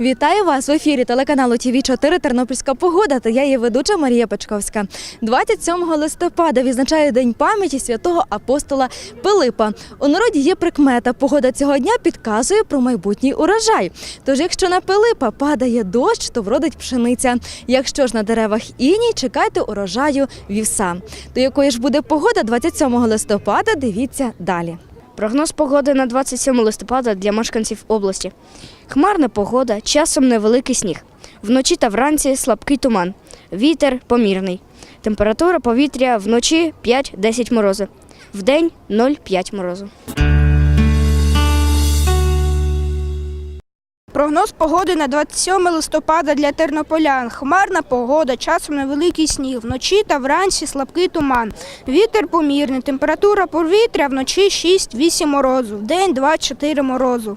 Вітаю вас в ефірі телеканалу ТВ 4 Тернопільська погода та я її ведуча Марія Печковська. 27 листопада відзначає День пам'яті святого апостола Пилипа. У народі є прикмета. Погода цього дня підказує про майбутній урожай. Тож, якщо на Пилипа падає дощ, то вродить пшениця. Якщо ж на деревах іній, чекайте урожаю вівса. До якої ж буде погода 27 листопада, дивіться далі. Прогноз погоди на 27 листопада для мешканців області. Хмарна погода, часом невеликий сніг. Вночі та вранці слабкий туман. Вітер помірний. Температура повітря вночі 5-10 морозу. Вдень 0,5 морозу. Прогноз погоди на 27 листопада для тернополян. Хмарна погода, часом невеликий сніг. Вночі та вранці слабкий туман. Вітер помірний. Температура повітря вночі 6-8 морозу. в день 2-4 морозу.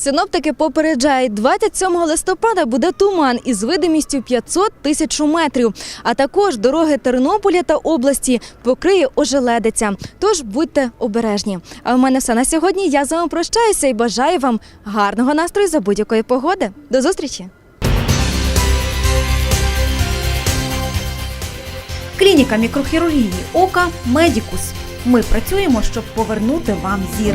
Синоптики попереджають, 27 листопада буде туман із видимістю 500 тисяч метрів. А також дороги Тернополя та області покриє ожеледиця. Тож будьте обережні. А в мене все на сьогодні. Я з вами прощаюся і бажаю вам гарного настрою за будь-якої погоди. До зустрічі! Клініка мікрохірургії ока Медікус. Ми працюємо, щоб повернути вам зір.